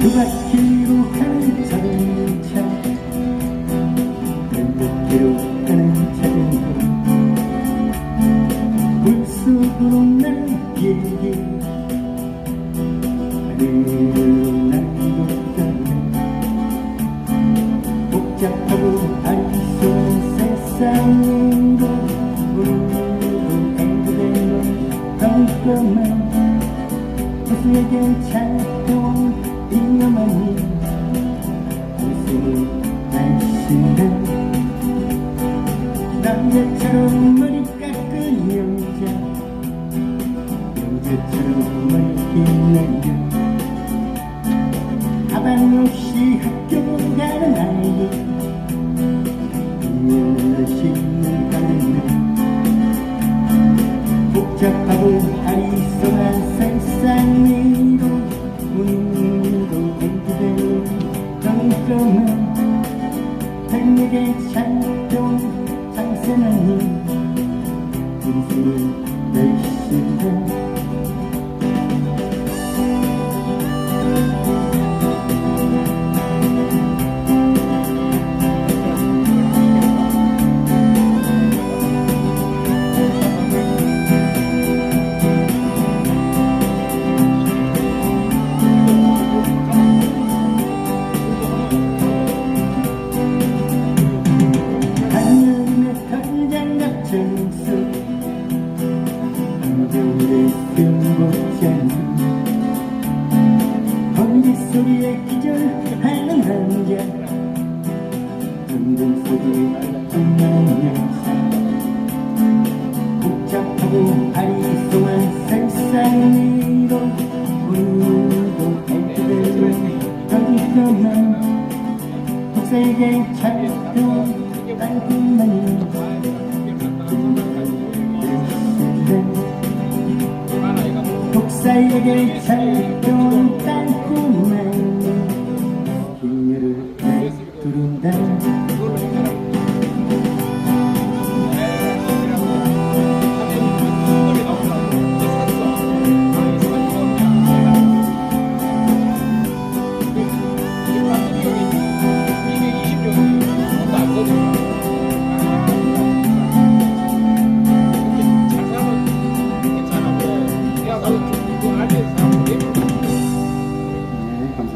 그맛기로 가는 작은 차 눈빛기로 가는 작은 차 물속으로 난 비행기 하늘로 날고 가는 복잡하고 알수 세상도 오늘도 앵그대로 할 것만 가수에게 차가운 남자처럼 머리 깎은 여자. 여자처럼 머리 날려 가방 없이 학교 가는 아이 신는 가는 복잡하고 아리송한 세상으 한겨울에 승복장 번개 소리에 기절하는 남자 전등 속에 빛나는 영상 복잡하고 아리송한 세상으로 오늘도 애들은 깜깜한 독세계 찾던 깔끔한 독사에게 찾던 깔끔한